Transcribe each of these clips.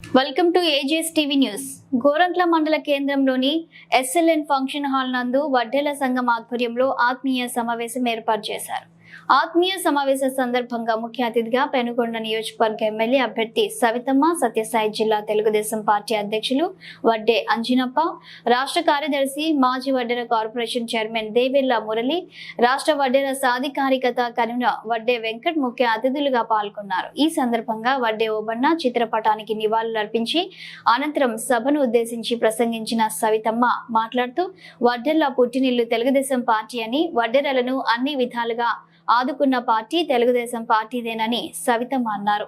Welcome to AGS TV news Gorantla మండల కేంద్రంలోని SLN function hall నందు వడ్డేల సంఘం ఆధ్వర్యంలో ఆత్మీయ సమావేశం ఏర్పాటు చేశారు. ఆత్మీయ సమావేశ సందర్భంగా ముఖ్య అతిథిగా పెనుగొండ నియోజకవర్గ ఎమ్మెల్యే అభ్యర్థి సవితమ్మ సత్యసాయి జిల్లా తెలుగుదేశం పార్టీ అధ్యక్షులు వడ్డే అంజినప్ప రాష్ట్ర కార్యదర్శి మాజీ వడ్డెర కార్పొరేషన్ చైర్మన్ దేవెల్ల మురళి రాష్ట్ర వడ్డెర సాధికారికత కన్వీనర్ వడ్డే వెంకట్ ముఖ్య అతిథులుగా పాల్గొన్నారు. ఈ సందర్భంగా వడ్డే ఓబన్న చిత్రపటానికి నివాళులర్పించి అనంతరం సభను ఉద్దేశించి ప్రసంగించిన సవితమ్మ మాట్లాడుతూ వడ్డెర్ల పుట్టినిల్లు తెలుగుదేశం పార్టీ అని వడ్డెరలను అన్ని విధాలుగా ఆదుకున్న పార్టీ తెలుగుదేశం పార్టీదేనని సవితమ్మ అన్నారు.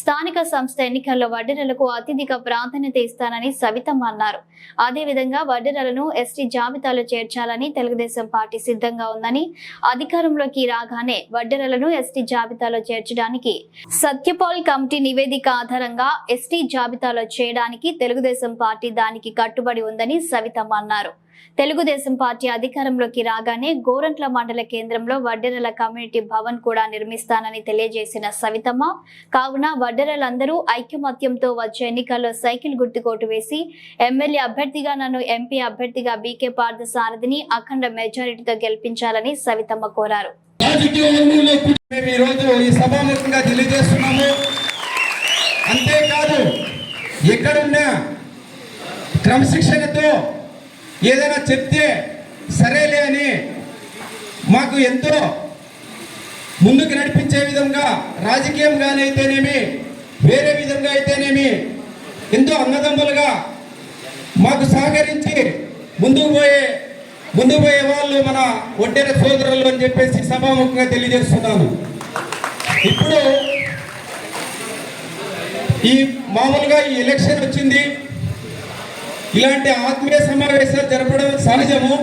స్థానిక సంస్థ ఎన్నికల్లో వడ్డెరలకు అత్యధిక ప్రాధాన్యత ఇస్తానని సవితమ్మ అన్నారు. అదేవిధంగా వడ్డెరలను ఎస్టీ జాబితాలో చేర్చాలని తెలుగుదేశం పార్టీ సిద్ధంగా ఉందని అధికారంలోకి రాగానే వడ్డెరలను ఎస్టీ జాబితాలో చేర్చడానికి సత్యపాల్ కమిటీ నివేదిక ఆధారంగా ఎస్టీ జాబితాలో చేయడానికి తెలుగుదేశం పార్టీ దానికి కట్టుబడి ఉందని సవితమ్మ అన్నారు. తెలుగుదేశం పార్టీ అధికారంలోకి రాగానే గోరంట్ల మండల కేంద్రంలో వడ్డెరల కమ్యూనిటీ భవన్ కూడా నిర్మిస్తానని తెలియజేసిన సవితమ్మ కావున వడ్డెరలందరూ ఐక్యమత్యంతో వచ్చే ఎన్నికల్లో సైకిల్ గుర్తుకోటు వేసి ఎమ్మెల్యే అభ్యర్థిగా నన్ను ఎంపీ అభ్యర్థిగా బీకే పార్థ సారథిని అఖండ మెజారిటీతో గెలిపించాలని సవితమ్మ కోరారు. మేము ఈరోజు ఈ సభాముఖంగా తెలియజేస్తున్నాము. అంతేకాదు ఎక్కడున్నా క్రమశిక్షణతో ఏదైనా చెప్తే సరేలే అని మాకు ఎంతో ముందుకు నడిపించే విధంగా రాజకీయంగానైతేనేమి వేరే విధంగా అయితేనేమి ఎంతో అన్నదమ్ములుగా మాకు సహకరించి ముందుకు పోయే ముందుకు పోయే వాళ్ళు మన ఒడ్డెర సోదరులు అని చెప్పేసి సభాముఖంగా తెలియజేస్తున్నాను. ఇప్పుడు ఈ మామూలుగా ఈ ఎలక్షన్ వచ్చింది. ఇలాంటి ఆత్మీయ సమావేశాలు జరపడం సహజము.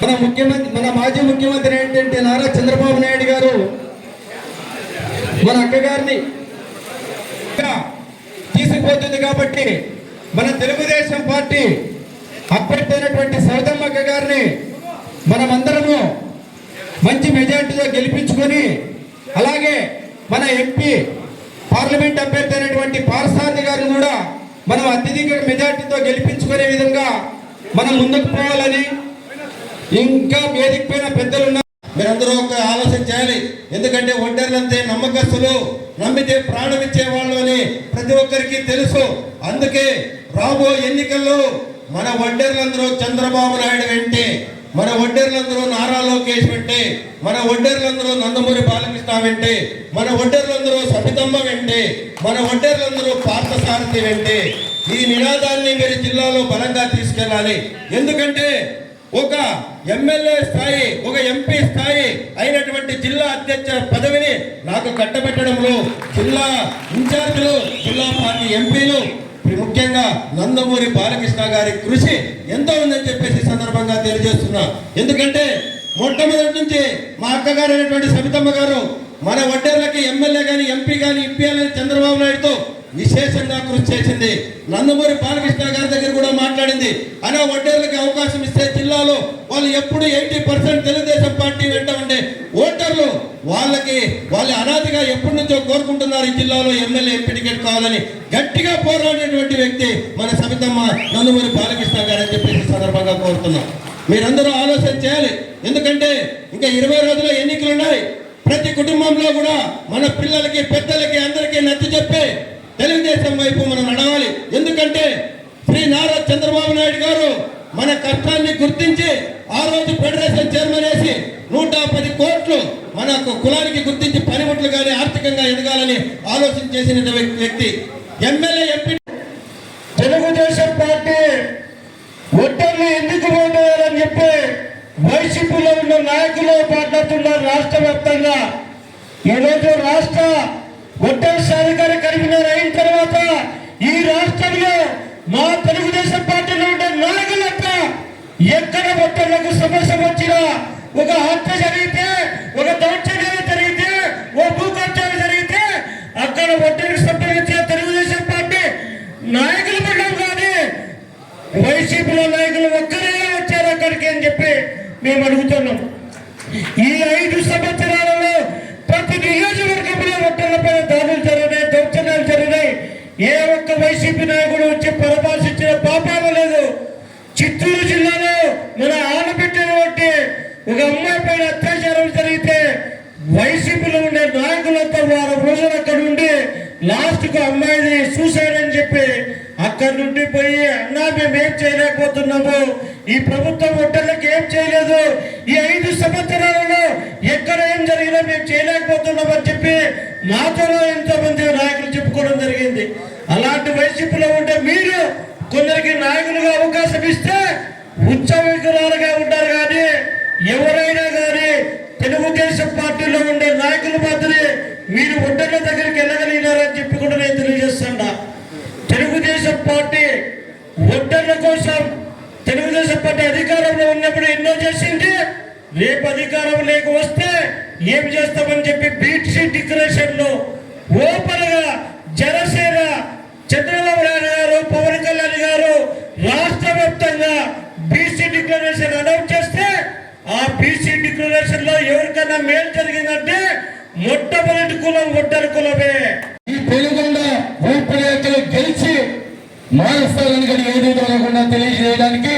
మన ముఖ్యమంత్రి మన మాజీ ముఖ్యమంత్రి ఏంటంటే నారా చంద్రబాబు నాయుడు గారు మన అక్కగారిని ఇంకా తీసుకుపోతుంది కాబట్టి మన తెలుగుదేశం పార్టీ అభ్యర్థి అయినటువంటి సౌదమ్మక్క గారిని మనమందరము మంచి మెజార్టీతో గెలిపించుకొని అలాగే మన ఎంపీ పార్లమెంట్ అభ్యర్థి అయినటువంటి పారసారథి గారిని కూడా మనం అత్యధిక మెజార్టీతో గెలిపించుకునే విధంగా మనం ముందుకు పోవాలని ఇంకా వేదిక పైన పెద్దలు ఉన్నారు మీరందరూ ఒక ఆలోచన చేయాలి. ఎందుకంటే ఒడ్డర్లంతే నమ్మకస్తులు నమ్మితే ప్రాణం ఇచ్చే వాళ్ళు అని ప్రతి ఒక్కరికి తెలుసు. అందుకే రాబో ఎన్నికల్లో మన ఒంటరిలందరూ చంద్రబాబు నాయుడు వెంటే మన ఒడ్డర్లందరూ నారా లోకేష్ వెంటే మన ఒడ్డర్లందరూ నందమూరి బాలకృష్ణ వెంటే మన ఒడ్డర్లందరూ సబితమ్మ వెంటే మన ఒడ్డర్లందరూ పార్థసారథి వెంటే. ఈ నినాదాన్ని మీరు జిల్లాలో బలంగా తీసుకెళ్ళాలి. ఎందుకంటే ఒక ఎమ్మెల్యే స్థాయి ఒక ఎంపీ స్థాయి అయినటువంటి జిల్లా అధ్యక్ష పదవిని నాకు కట్టబెట్టడంలో జిల్లా ఇన్ఛార్జీలు జిల్లా పార్టీ ఎంపీలు ముఖ్యంగా నందమూరి బాలకృష్ణ గారి కృషి ఎంతో ఉందని చెప్పేసి సందర్భంగా తెలియజేస్తున్నా. ఎందుకంటే మొట్టమొదటి నుంచి మా అక్కగారు అయినటువంటి సబితమ్మ గారు మన వడ్డేర్లకి ఎమ్మెల్యే కానీ ఎంపీ కానీ ఇప్పియాలని చంద్రబాబు నాయుడుతో విశేషంగా కృషి చేసింది. నందమూరి బాలకృష్ణ గారి దగ్గర కూడా మాట్లాడింది. అనే వడ్డేర్లకు అవకాశం ఇస్తే జిల్లాలో వాళ్ళు ఎప్పుడు ఎయిటీ పర్సెంట్ తెలుగుదేశం పార్టీ వెంట ఉండే ఓటర్లు వాళ్ళకి వాళ్ళు అనాదిగా ఎప్పటి నుంచో కోరుకుంటున్నారు ఈ జిల్లాలో ఎమ్మెల్యే ఎంపీ టికెట్ కావాలని గట్టిగా పోరాడినటువంటి వ్యక్తి మన సవితమ్మ నందమూరి బాలకృష్ణ గారు అని చెప్పేసి సందర్భంగా కోరుతున్నాం. మీరందరూ ఆలోచన చేయాలి. ఎందుకంటే ఇంకా ఇరవై రోజుల్లో ఎన్నికలు ఉన్నాయి ప్రతి కుటుంబంలో కూడా మన పిల్లలకి పెద్దలకి అందరికీ నచ్చ చెప్పే తెలుగుదేశం వైపు మనం నడవాలి. ఎందుకంటే శ్రీ నారా చంద్రబాబు నాయుడు గారు మన కష్టాన్ని గుర్తించి ఆ రోజు ఫెడరేషన్ చైర్మన్ వేసి నూట పది కోట్లు మన కులానికి గుర్తించి పనిముట్లు కానీ ఆర్థికంగా ఎదగాలని ఆలోచన చేసిన వ్యక్తి. ఎమ్మెల్యే ఎంపీ తెలుగుదేశం పార్టీ ఒట్టర్లు ఎందుకు పోతారని చెప్పి వైసీపీలో ఉన్న నాయకులు మాట్లాడుతున్నారు రాష్ట్ర వ్యాప్తంగా. ఈరోజు రాష్ట్ర ఒట్టర్ గారు కరీంనగర్ అయిన తర్వాత ఈ రాష్ట్రంలో మా తెలుగుదేశం పార్టీలో ఉండే నాయకులంతా ఎక్కడ ఒట్టర్లకు సమస్య వచ్చినా ఒక హత్య జరిగితే ఒక దౌర్జన్యం జరిగితే ఓ భూకబ్జాలు జరిగితే అక్కడ ఒట్టరికి సంబంధించిన తెలుగుదేశం పార్టీ నాయకులు పడ్డాం కానీ వైసీపీలో నాయకులు ఒక్కరే వచ్చారు అక్కడికి అని చెప్పి మేము అడుగుతున్నాం. ఈ ఐదు సంవత్సరాలు నాయకుడు వచ్చి లేదు. చిత్తూరు జిల్లాలో మన ఆనబిడ్డటువంటి ఒక అమ్మాయి పైన అత్యాచారం జరిగితే వైసీపీలో ఉండే నాయకులంతా వారం రోజులు అక్కడ ఉండి లాస్ట్కు అమ్మాయిని సూసైడ్ అని చెప్పి అక్కడ నుండి పోయి అన్నా మేము ఏం చేయలేకపోతున్నాము. ఈ ప్రభుత్వం ఒట్టళ్ళకి ఏం చేయలేదు. ఈ ఐదు సంవత్సరాలలో ఎక్కడ ఏం జరిగినా మేము చేయలేకపోతున్నాం అని చెప్పి మాతో ఎంతో మంది నాయకులు చెప్పుకోవడం జరిగింది. అలాంటి వైసీపీలో ఉంటే మీరు కొందరికి నాయకులుగా అవకాశం ఇస్తే ఉచ్చ విగ్రహాలుగా ఉంటారు కానీ ఎవరైనా కానీ తెలుగుదేశం పార్టీలో ఉండే నాయకులు మాత్రమే మీరు ఒడ్డల దగ్గరికి వెళ్ళగలిగినారని చెప్పి కూడా నేను తెలియజేస్తున్నా తెలుగుదేశం పార్టీ ఒడ్డర్ల కోసం తెలుగుదేశం పార్టీ అధికారంలో ఉన్నప్పుడు ఎన్నో చేసింది. రేపు అధికారం లేక వస్తే ఏం చేస్తామని చెప్పి బీట్సీ డిక్లరేషన్లో ఓపెన్గా చంద్రబాబు నాయుడు గారు పవన్ కళ్యాణ్ గారు రాష్ట్ర వ్యాప్తంగా బీసీ డిక్లరేషన్ అనౌన్స్ చేస్తే ఆ బీసీ లో ఎవరికైనా మేలు జరిగిందంటే మొట్టమొదటి కులం ఒడ్డరి కులమే. ఈ తెలుగొండ రూపురేఖలు గెలిచి మారుస్తారని కానీ ఏది దొరకకుండా తెలియజేయడానికి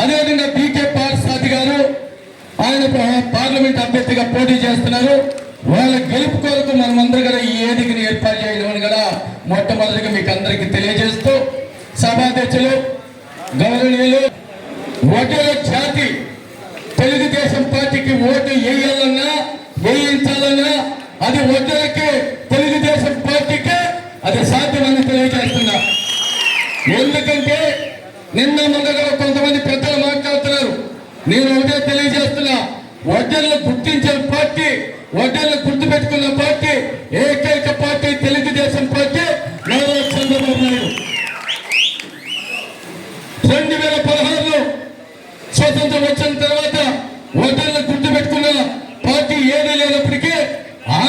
అదేవిధంగా పీకే పార్సాది గారు ఆయన పార్లమెంట్ అభ్యర్థిగా పోటీ చేస్తున్నారు. వాళ్ళ గెలుపు కొరకు మనమందరూ కూడా ఈ ఏదికని ఏర్పాటు చేయడం కూడా మొట్టమొదటిగా మీకు అందరికీ తెలియజేస్తూ సభాధ్యక్షులు గౌరవనీయులు ఒకే జాతి తెలుగుదేశం పార్టీకి ఓటు వేయాలన్నా వేయించాలన్నా అది ఒకేలకి తెలుగుదేశం పార్టీకి అది సాధ్యమని తెలియజేస్తున్నా. ఎందుకంటే నిన్న ముందుగా కొంతమంది పెద్దలు మాట్లాడుతున్నారు. నేను ఒకటే తెలియజేస్తున్నా వడ్డర్లు గుర్తించిన పార్టీ వడ్డర్లు గుర్తు పెట్టుకున్న పార్టీ ఏకైక పార్టీ తెలియ పార్టీ నారా చంద్రబాబు నాయుడు రెండు వేల పదహారులో స్వతంత్రం వచ్చిన తర్వాత ఓటర్లు గుర్తుపెట్టుకున్న పార్టీ ఏదీ లేనప్పటికీ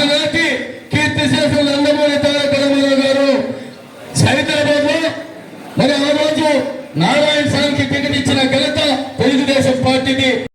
ఆనాటి కీర్తి చేసిన నందమూరి తారక రామారావు గారు హైదరాబాద్లో మరి ఆ రోజు నారాయణ స్వామికి టికెట్ ఇచ్చిన ఘనత తెలుగుదేశం పార్టీని